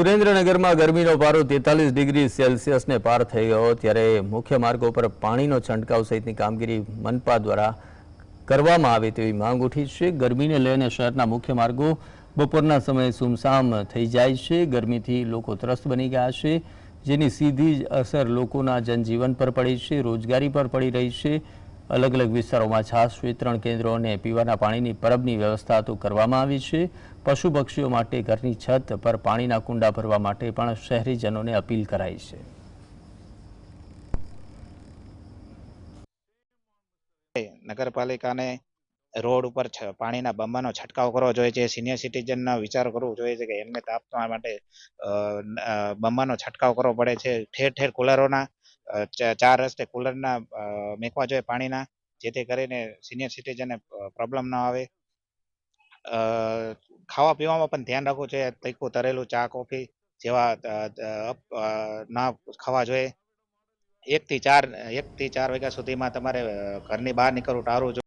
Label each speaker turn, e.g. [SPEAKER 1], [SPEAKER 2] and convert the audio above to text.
[SPEAKER 1] સુરેન્દ્રનગરમાં ગરમીનો પારો તેતાલીસ ડિગ્રી સેલ્સિયસને પાર થઈ ગયો ત્યારે મુખ્ય માર્ગો પર પાણીનો છંટકાવ સહિતની કામગીરી મનપા દ્વારા કરવામાં આવે તેવી માંગ ઉઠી છે. ગરમીને લઈને શહેરના મુખ્ય માર્ગો બપોરના સમયે સુમસામ થઈ જાય છે. ગરમીથી લોકો ત્રસ્ત બની ગયા છે, જેની સીધી જ અસર લોકોના જનજીવન પર પડી છે, રોજગારી પર પડી રહી છે અલગ અલગ વિસ્તારોમાં છાશ વિતરણ કેન્દ્રો અને પીવાના પાણીની પરબની વ્યવસ્થા તો કરવામાં આવી છે. પશુ પક્ષીઓ માટે ઘરની છત પર પાણીના કુંડા ભરવા માટે પણ શહેરીજનોને અપીલ કરાઈ છે.
[SPEAKER 2] નગરપાલિકાને રોડ ઉપર પાણીના બંબાનો છંટકાવ કરવો જોઈએ છે. સિનિયર સિટીઝનનો વિચાર કરવો જોઈએ છે કે એમને તાપવા માટે બંબાનો છંટકાવ કરવો પડે છે. ઠેર ઠેર કુલરોના ચાર રસ્તે કુલરના મેકવા જોઈએ પાણીના, જેથી કરીને સિનિયર સિટીઝનને પ્રોબ્લેમ ન આવે. ખાવા પીવામાં પણ ધ્યાન રાખવું જોઈએ. તીખું, તરેલું ચા, કોફી જેવા ના ખાવા જોઈએ. એકથી ચાર એકથી ચાર વાગ્યા સુધીમાં તમારે ઘરની બહાર નીકળવું, ટાળવું જોઈએ